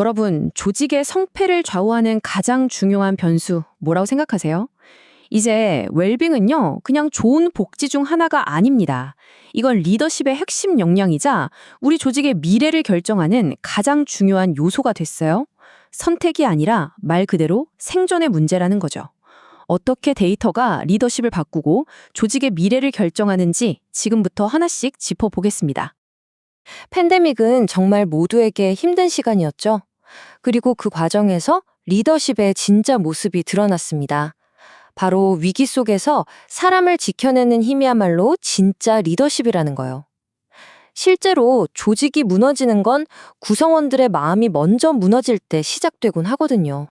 여러분, 조직의 성패를 좌우하는 가장 중요한 변수 뭐라고 생각하세요? 이제 웰빙은요, 그냥 좋은 복지 중 하나가 아닙니다. 이건 리더십의 핵심 역량이자 우리 조직의 미래를 결정하는 가장 중요한 요소가 됐어요. 선택이 아니라 말 그대로 생존의 문제라는 거죠. 어떻게 데이터가 리더십을 바꾸고 조직의 미래를 결정하는지 지금부터 하나씩 짚어보겠습니다. 팬데믹은 정말 모두에게 힘든 시간이었죠. 그리고 그 과정에서 리더십의 진짜 모습이 드러났습니다. 바로 위기 속에서 사람을 지켜내는 힘이야말로 진짜 리더십이라는 거요. 실제로 조직이 무너지는 건 구성원들의 마음이 먼저 무너질 때 시작되곤 하거든요.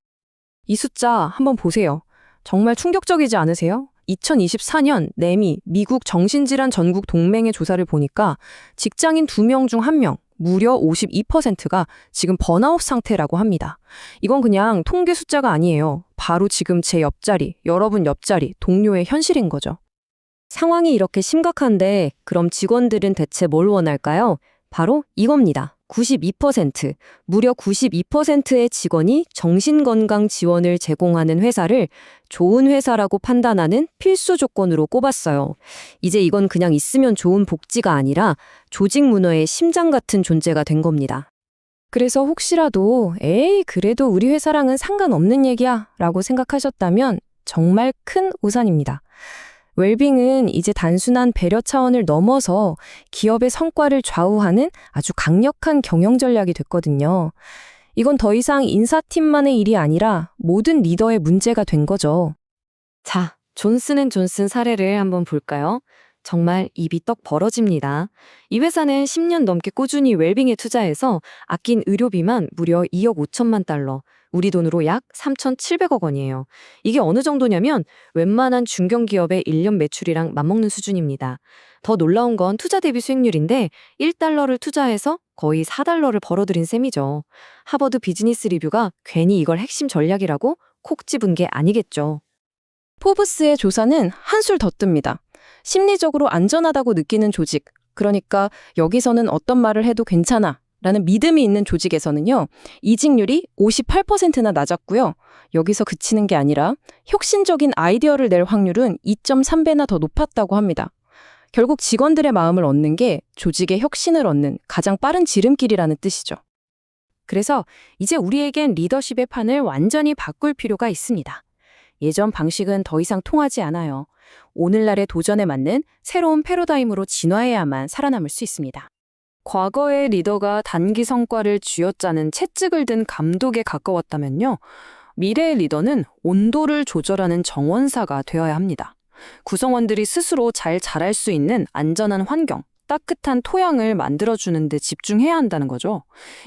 이 숫자 한번 보세요. 정말 충격적이지 않으세요? 2024년 내미 미국 정신질환 전국 동맹의 조사를 보니까 직장인 2명 중 1명, 무려 52%가 지금 번아웃 상태라고 합니다. 이건 그냥 통계 숫자가 아니에요. 바로 지금 제 옆자리, 여러분 옆자리, 동료의 현실인 거죠. 상황이 이렇게 심각한데 그럼 직원들은 대체 뭘 원할까요? 바로 이겁니다. 92%, 무려 92%의 직원이 정신건강 지원을 제공하는 회사를 좋은 회사라고 판단하는 필수 조건으로 꼽았어요. 이제 이건 그냥 있으면 좋은 복지가 아니라 조직 문화의 심장 같은 존재가 된 겁니다. 그래서 혹시라도 에이 그래도 우리 회사랑은 상관없는 얘기야 라고 생각하셨다면 정말 큰 오산입니다. 웰빙은 이제 단순한 배려 차원을 넘어서 기업의 성과를 좌우하는 아주 강력한 경영 전략이 됐거든요. 이건 더 이상 인사팀만의 일이 아니라 모든 리더의 문제가 된 거죠. 자, 존슨 앤 존슨 사례를 한번 볼까요? 정말 입이 떡 벌어집니다. 이 회사는 10년 넘게 꾸준히 웰빙에 투자해서 아낀 의료비만 무려 2억 5천만 달러, 우리 돈으로 약 3,700억 원이에요. 이게 어느 정도냐면 웬만한 중견기업의 1년 매출이랑 맞먹는 수준입니다. 더 놀라운 건 투자 대비 수익률인데 1달러를 투자해서 거의 4달러를 벌어들인 셈이죠. 하버드 비즈니스 리뷰가 괜히 이걸 핵심 전략이라고 콕 집은 게 아니겠죠. 포브스의 조사는 한술 더 뜹니다. 심리적으로 안전하다고 느끼는 조직, 그러니까 여기서는 어떤 말을 해도 괜찮아 라는 믿음이 있는 조직에서는요, 이직률이 58%나 낮았고요. 여기서 그치는 게 아니라 혁신적인 아이디어를 낼 확률은 2.3배나 더 높았다고 합니다. 결국 직원들의 마음을 얻는 게 조직의 혁신을 얻는 가장 빠른 지름길이라는 뜻이죠. 그래서 이제 우리에겐 리더십의 판을 완전히 바꿀 필요가 있습니다. 예전 방식은 더 이상 통하지 않아요. 오늘날의 도전에 맞는 새로운 패러다임으로 진화해야만 살아남을 수 있습니다. 과거의 리더가 단기 성과를 쥐어짜는 채찍을 든 감독에 가까웠다면요. 미래의 리더는 온도를 조절하는 정원사가 되어야 합니다. 구성원들이 스스로 잘 자랄 수 있는 안전한 환경, 따뜻한 토양을 만들어주는 데 집중해야 한다는 거죠.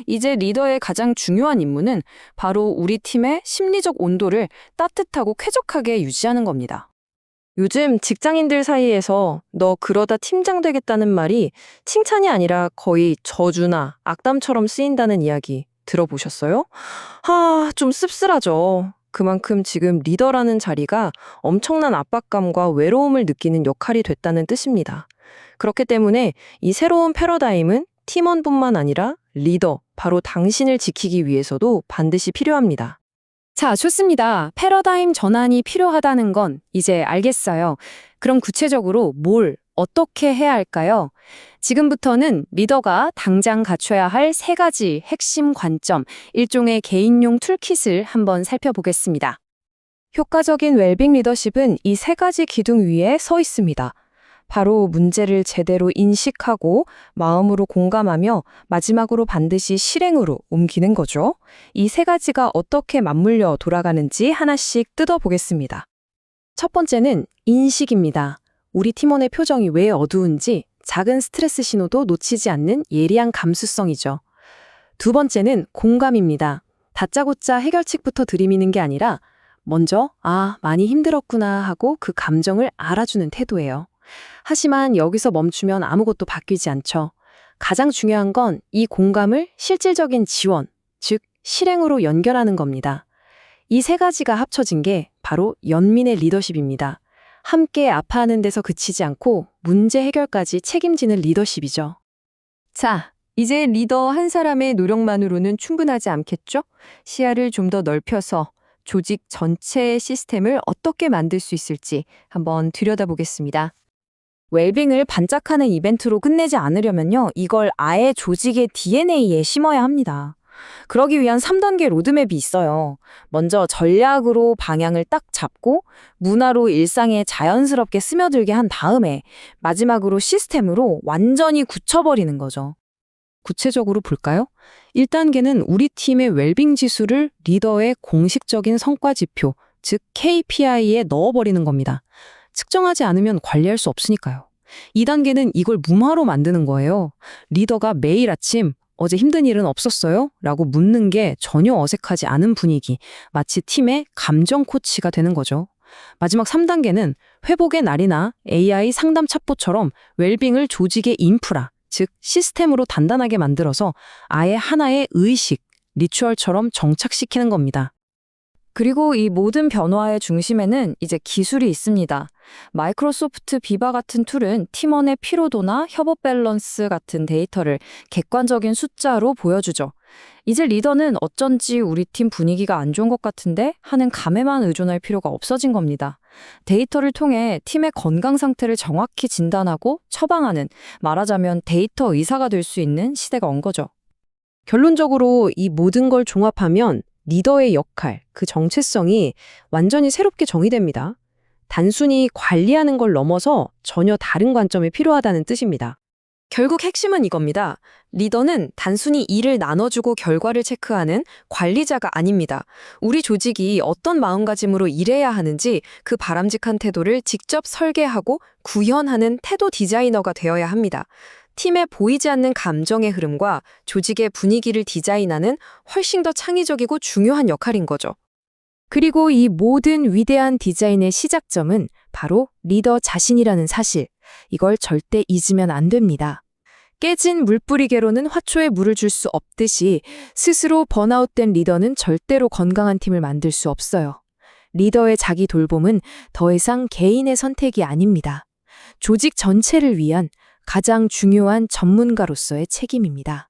이제 리더의 가장 중요한 임무는 바로 우리 팀의 심리적 온도를 따뜻하고 쾌적하게 유지하는 겁니다. 요즘 직장인들 사이에서 너 그러다 팀장 되겠다는 말이 칭찬이 아니라 거의 저주나 악담처럼 쓰인다는 이야기 들어보셨어요? 하, 좀 씁쓸하죠. 그만큼 지금 리더라는 자리가 엄청난 압박감과 외로움을 느끼는 역할이 됐다는 뜻입니다. 그렇기 때문에 이 새로운 패러다임은 팀원뿐만 아니라 리더, 바로 당신을 지키기 위해서도 반드시 필요합니다. 자, 좋습니다. 패러다임 전환이 필요하다는 건 이제 알겠어요. 그럼 구체적으로 뭘, 어떻게 해야 할까요? 지금부터는 리더가 당장 갖춰야 할 세 가지 핵심 관점, 일종의 개인용 툴킷을 한번 살펴보겠습니다. 효과적인 웰빙 리더십은 이 세 가지 기둥 위에 서 있습니다. 바로 문제를 제대로 인식하고 마음으로 공감하며 마지막으로 반드시 실행으로 옮기는 거죠. 이 세 가지가 어떻게 맞물려 돌아가는지 하나씩 뜯어보겠습니다. 첫 번째는 인식입니다. 우리 팀원의 표정이 왜 어두운지 작은 스트레스 신호도 놓치지 않는 예리한 감수성이죠. 두 번째는 공감입니다. 다짜고짜 해결책부터 들이미는 게 아니라 먼저 아, 많이 힘들었구나 하고 그 감정을 알아주는 태도예요. 하지만 여기서 멈추면 아무것도 바뀌지 않죠. 가장 중요한 건 이 공감을 실질적인 지원, 즉 실행으로 연결하는 겁니다. 이 세 가지가 합쳐진 게 바로 연민의 리더십입니다. 함께 아파하는 데서 그치지 않고 문제 해결까지 책임지는 리더십이죠. 자, 이제 리더 한 사람의 노력만으로는 충분하지 않겠죠? 시야를 좀 더 넓혀서 조직 전체의 시스템을 어떻게 만들 수 있을지 한번 들여다보겠습니다. 웰빙을 반짝하는 이벤트로 끝내지 않으려면요, 이걸 아예 조직의 DNA에 심어야 합니다. 그러기 위한 3단계 로드맵이 있어요. 먼저 전략으로 방향을 딱 잡고 문화로 일상에 자연스럽게 스며들게 한 다음에 마지막으로 시스템으로 완전히 굳혀버리는 거죠. 구체적으로 볼까요? 1단계는 우리 팀의 웰빙 지수를 리더의 공식적인 성과 지표, 즉 KPI에 넣어버리는 겁니다. 측정하지 않으면 관리할 수 없으니까요. 2단계는 이걸 문화로 만드는 거예요. 리더가 매일 아침 어제 힘든 일은 없었어요? 라고 묻는 게 전혀 어색하지 않은 분위기, 마치 팀의 감정 코치가 되는 거죠. 마지막 3단계는 회복의 날이나 AI 상담 챗봇처럼 웰빙을 조직의 인프라, 즉 시스템으로 단단하게 만들어서 아예 하나의 의식, 리추얼처럼 정착시키는 겁니다. 그리고 이 모든 변화의 중심에는 이제 기술이 있습니다. 마이크로소프트 비바 같은 툴은 팀원의 피로도나 협업 밸런스 같은 데이터를 객관적인 숫자로 보여주죠. 이제 리더는 어쩐지 우리 팀 분위기가 안 좋은 것 같은데 하는 감에만 의존할 필요가 없어진 겁니다. 데이터를 통해 팀의 건강 상태를 정확히 진단하고 처방하는 말하자면 데이터 의사가 될 수 있는 시대가 온 거죠. 결론적으로 이 모든 걸 종합하면 리더의 역할, 그 정체성이 완전히 새롭게 정의됩니다. 단순히 관리하는 걸 넘어서 전혀 다른 관점이 필요하다는 뜻입니다. 결국 핵심은 이겁니다. 리더는 단순히 일을 나눠주고 결과를 체크하는 관리자가 아닙니다. 우리 조직이 어떤 마음가짐으로 일해야 하는지 그 바람직한 태도를 직접 설계하고 구현하는 태도 디자이너가 되어야 합니다. 팀에 보이지 않는 감정의 흐름과 조직의 분위기를 디자인하는 훨씬 더 창의적이고 중요한 역할인 거죠. 그리고 이 모든 위대한 디자인의 시작점은 바로 리더 자신이라는 사실. 이걸 절대 잊으면 안 됩니다. 깨진 물뿌리개로는 화초에 물을 줄 수 없듯이 스스로 번아웃된 리더는 절대로 건강한 팀을 만들 수 없어요. 리더의 자기 돌봄은 더 이상 개인의 선택이 아닙니다. 조직 전체를 위한 가장 중요한 전문가로서의 책임입니다.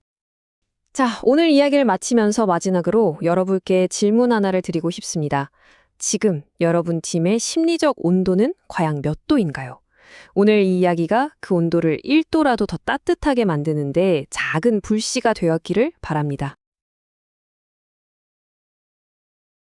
자, 오늘 이야기를 마치면서 마지막으로 여러분께 질문 하나를 드리고 싶습니다. 지금 여러분 팀의 심리적 온도는 과연 몇 도인가요? 오늘 이 이야기가 그 온도를 1도라도 더 따뜻하게 만드는데 작은 불씨가 되었기를 바랍니다.